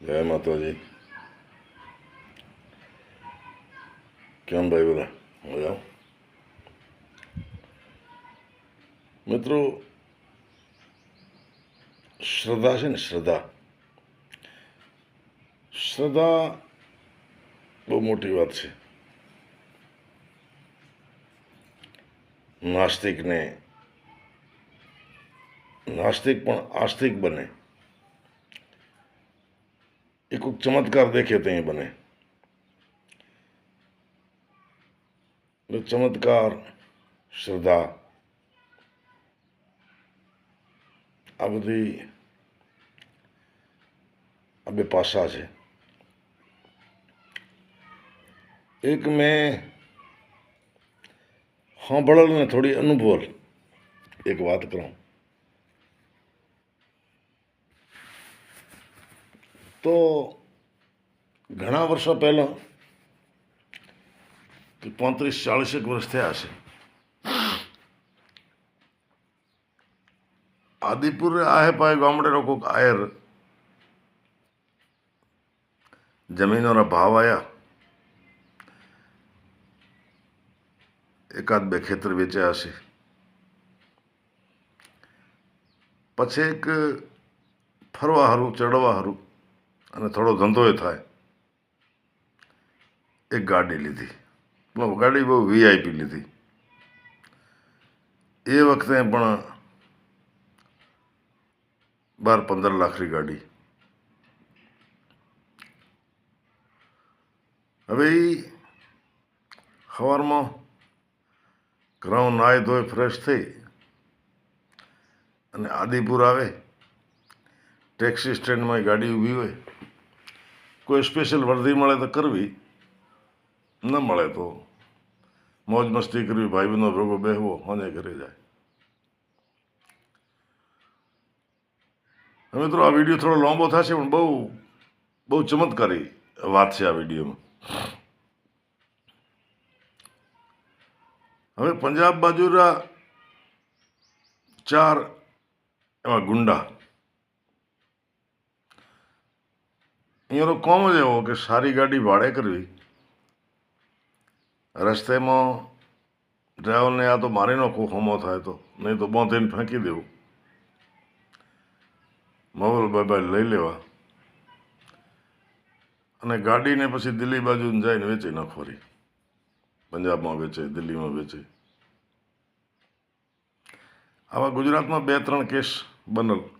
જય માતાજી કેમ ભાઈ બધા મજા મિત્રો શ્રદ્ધા છે ને શ્રદ્ધા શ્રદ્ધા બહુ મોટી વાત છે નાસ્તિકને નાસ્તિક પણ આસ્તિક બને એ કોઈક ચમત્કાર દેખે ત્યાં બને એટલે ચમત્કાર શ્રદ્ધા આ બધી આ બે પાસા છે એક મેં સાંભળેલ ને થોડી અનુભવ એક વાત કરું તો ઘણા વર્ષો પહેલાં પાંત્રીસ ચાળીસેક વર્ષ થયા હશે. આદિપુર આહે પાય ગામડેનો કોઈક આયર જમીનોના ભાવ આવ્યા એકાદ બે ખેતર વેચ્યા હશે. પછી એક ફરવા હારું, ચડવા હારું અને થોડો ધંધોય થાય. એક ગાડી લીધી. ગાડી બહુ વીઆઈપી લીધી. એ વખતે પણ બાર પંદર લાખની ગાડી. હવે એ સવારમાં ગ્રાઉન્ડ નાય ધોઈ ફ્રેશ થઈ અને આદિપુર આવે. ટેક્સી સ્ટેન્ડમાં એ ગાડી ઊભી હોય. કોઈ સ્પેશિયલ વર્દી મળે તો કરવી. ન મળે તો મોજ મસ્તી કરવી ભાઈ બહેનો ભેગો બેહવો અને ઘરે જાય. મિત્રો, આ વીડિયો થોડો લાંબો થશે, પણ બહુ બહુ ચમત્કારી વાત છે આ વિડીયોમાં. હવે પંજાબ બાજુના ચાર એવા ગુંડા અહીંયાનો કોમ જ એવો કે સારી ગાડી ભાડે કરવી. રસ્તેમાં ડ્રાઈવરને આ તો મારી નાખો હોમો થાય તો, નહીં તો બોંધીને ફેંકી દેવું. મોબાઈલ બાબાઈલ લઈ લેવા. અને ગાડીને પછી દિલ્હી બાજુ જઈને વેચી નખોરી. પંજાબમાં વેચે, દિલ્હીમાં વેચે. આવા ગુજરાતમાં બે ત્રણ કેસ બનેલ.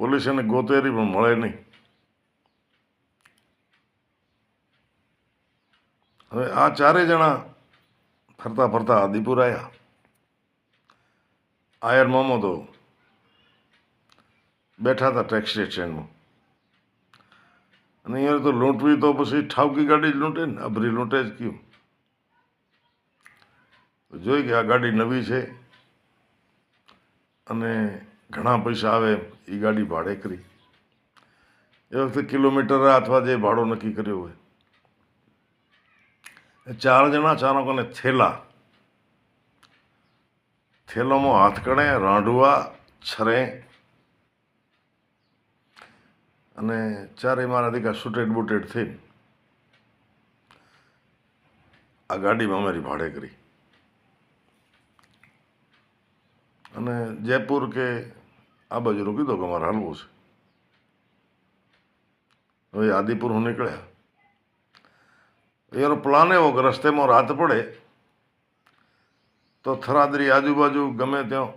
પોલીસ એને ગોતેરી, પણ મળે નહીં. હવે આ ચારે જણા ફરતા ફરતા આદિપુર આવ્યા આયર મામો તો બેઠા હતા ટેક્સી સ્ટેન્ડમાં અને અહીંયા તો લૂંટવી તો પછી ઠાવકી ગાડી જ લૂંટે ને, અભરી લૂંટે જ કયું. જોઈ કે આ ગાડી નવી છે. અને ઘણા પૈસા આવે એ ગાડી ભાડે કરી. એ વખતે કિલોમીટર અથવા જે ભાડો નક્કી કર્યો હોય. એ ચાર જણા ચાલકોને થેલા. થેલામાં હાથકણે રાંઢવા, છરે. અને ચારે મારા દીકરા સુટેડ બુટેડ થઈ આ ગાડીમાં અમારી ભાડે કરી. અને જયપુર કે આ બાજુ રોકી દો કે અમારે હાલવું છે. હવે આદિપુર હું નીકળ્યા. એનો પ્લાન એવો કે રસ્તેમાં રાત પડે તો થરાદરી આજુબાજુ ગમે ત્યાં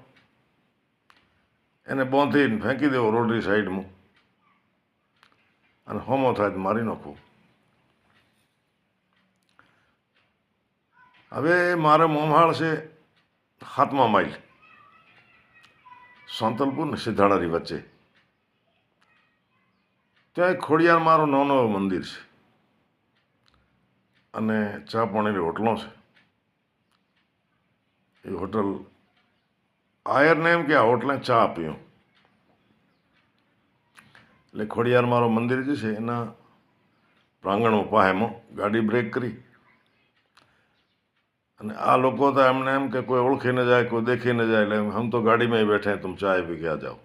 એને બોંધીને ફેંકી દેવો રોડની સાઈડમાં અને હોમો થાય મારી નાખવું. હવે મારે મોંહાળ છે હાથમાં માઇલ. સાંતલપુર ને સિદ્ધાણાની વચ્ચે. ત્યાં એક ખોડિયાર મારો નાનો મંદિર છે. અને ચા પાણીની હોટલો છે. એ હોટલ આયરને એમ કે આ હોટલે ચા આપીઓ એટલે ખોડિયાર મારો મંદિર જે છે, એના પ્રાંગણમાં પાહેમાં ગાડી બ્રેક કરી અને આ લોકો તો એમને એમ કે કોઈ ઓળખી ન જાય, કોઈ દેખી ન જાય, એટલે હમ તો ગાડીમાં બેઠે તમે ચા પી ગયા જાઓ.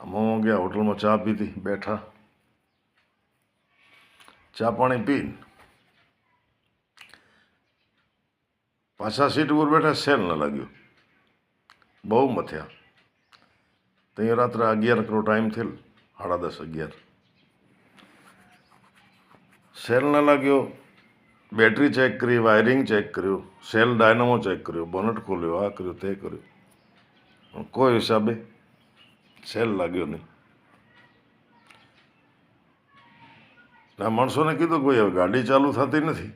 અમે ગયા હોટલમાં ચા પીતી બેઠા. ચા પાણી પી પાછા સીટ ઉપર બેઠા, સેલ ન લાગ્યું. બહુ મથ્યા. ત્યાં રાત્રે અગિયાર કરો ટાઈમ થયેલ, સાડા દસ અગિયાર. સેલ ન લાગ્યો. બેટરી ચેક કરી, વાયરિંગ ચેક કર્યું, સેલ ડાયનામો ચેક કર્યો, બોનટ ખોલ્યો, આ કર્યું, તે કર્યું. કોઈ હિસાબે સેલ લાગ્યો નહીં. આ માણસોને કીધું કે ભાઈ, હવે ગાડી ચાલુ થતી નથી.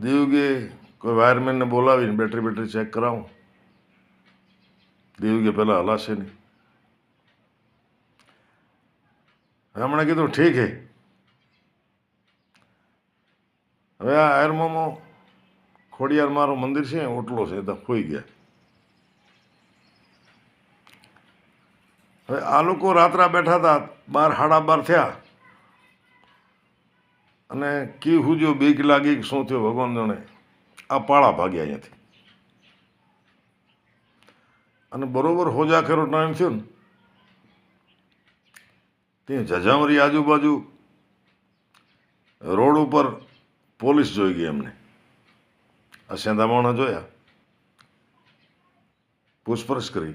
દીવગે કોઈ વાયરમેનને બોલાવીને બેટરી બેટરી ચેક કરાવું. દીવગે પહેલાં હલાશે નહીં. હમણાં કીધું, ઠીક હે. હવે આ આયરમામાં ખોડિયાર મારું મંદિર છે, ઓટલો છે તો ખોઈ ગયા. હવે આ લોકો રાત્રા બેઠા હતા, બાર હાડા બાર થયા. અને કી હુજો બીક લાગી શું થયું ભગવાન જાણે. આ પાળા ભાગ્યા અહીંયાથી. અને બરોબર હોજા ખેરો ટાઈમ થયો ને, ત્યાં જજામરી આજુબાજુ રોડ ઉપર પોલીસ જોઈ ગઈ એમને. આ સેંધામાણા જોયા. પૂછપરછ કરી.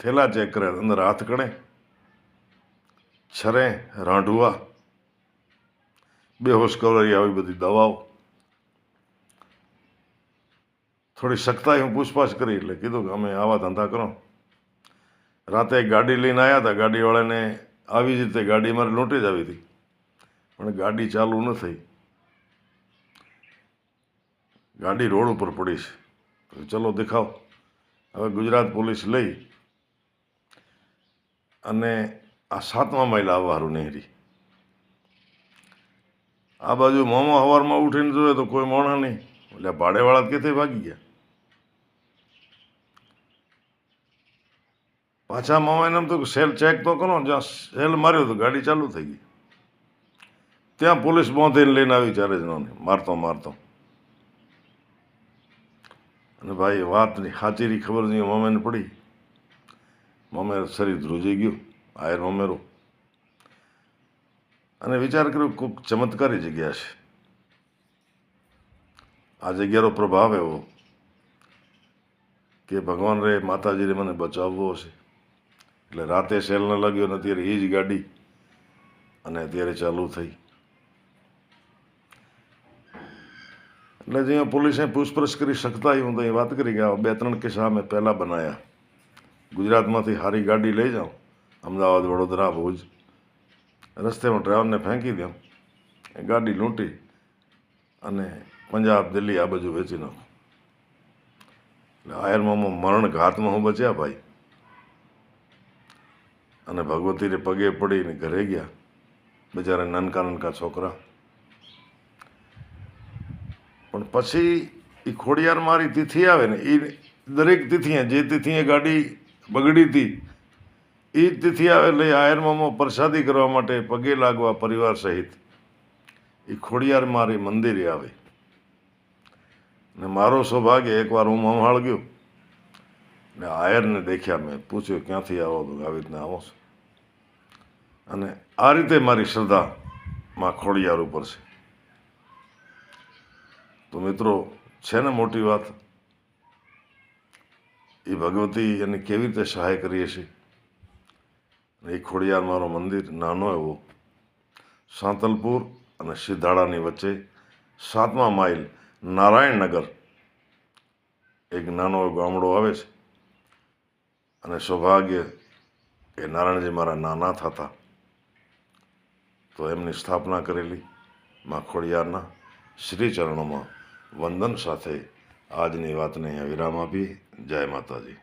થેલા ચેક કર્યા. અંદર હાથ કણે. છરે રાંઢુઆ. બેહોશ કવરી આવી બધી દવાઓ. થોડી સખ્તાઈ હું પૂછપાછ કરી એટલે કીધું કે અમે આવા ધંધા કરો. રાતે ગાડી લઈને આવ્યા હતા. ગાડીવાળાને આવી જ રીતે ગાડી મારે લૂંટી જ આવી હતી. પણ ગાડી ચાલુ ન થઈ. ગાડી રોડ ઉપર પડી છે. તો ચલો દેખાવ. હવે ગુજરાત પોલીસ લઈ અને આ સાતમા માઇલ આવવાનું નહેરી. આ બાજુ મોમો હવારમાં ઉઠીને જોયે તો કોઈ મોણા નહીં. એટલે ભાડેવાળા કેથી ભાગી ગયા. પાછા મામા એમ તો સેલ ચેક તો કરો, જ્યાં સેલ માર્યો તો ગાડી ચાલુ થઈ ગઈ. ત્યાં પોલીસ બોંધીને લઈને આવી ચારે જણાને. મારતો મારતો. અને ભાઈ, વાતની હાચેરી ખબર નહીં મમેને પડી. મમેર શરીર ધ્રુજી ગયું, આયર મમેરો અને વિચાર કર્યો કોઈક ચમત્કારી જગ્યા છે. આ જગ્યાનો પ્રભાવ એવો કે ભગવાન રે, માતાજીને મને બચાવવો હશે. એટલે રાતે સેલ ન લાગ્યો ને અત્યારે એ જ ગાડી અને અત્યારે ચાલુ થઈ. એટલે જ્યાં પોલીસે પૂછપરછ કરી શકતા હું તો એ વાત કરી કે બે ત્રણ કિસ્સા અમે પહેલાં બનાવ્યા ગુજરાતમાંથી સારી ગાડી લઈ જાઉં, અમદાવાદ, વડોદરા, ભુજ. રસ્તેમાં ડ્રાઈવરને ફેંકી દઉં, એ ગાડી લૂંટી અને પંજાબ, દિલ્હી આ બાજુ વેચી નાખું. એટલે આયરમાં મરણ ઘાતમાં હું બચ્યા ભાઈ. અને ભગવતીને પગે પડીને ઘરે ગયા, બિચારા નાનકા નાનકા છોકરા. પણ પછી એ ખોડિયાર મારી તિથિ આવે ને એ દરેક તિથિએ, જે તિથિએ ગાડી બગડી હતી એ જ તિથિ આવે એટલે આયરમામાં પ્રસાદી કરવા માટે પગે લાગવા પરિવાર સહિત એ ખોડિયાર મારી મંદિરે આવે. ને મારો સૌભાગ્ય એકવાર હું મહાળ ગયો ને આયરને દેખ્યા મેં, પૂછ્યું, ક્યાંથી આવો? તો આવી રીતના આવો છો. અને આ રીતે મારી શ્રદ્ધા માં ખોડિયાર ઉપર છે. તો મિત્રો, છે ને મોટી વાત? એ ભગવતી એને કેવી રીતે સહાય કરીએ છીએ? એ ખોડિયાર મારો મંદિર નાનો એવો. સાંતલપુર અને સિદ્ધાળાની વચ્ચે સાતમા માઇલ નારાયણનગર એક નાનો ગામડો આવે છે. અને સૌભાગ્ય કે નારાયણજી મારા નાના થતા. તો એમની સ્થાપના કરેલી માં ખોડિયારના શ્રી ચરણોમાં વંદન સાથે આજની વાતને વિરામ આપી જય માતાજી.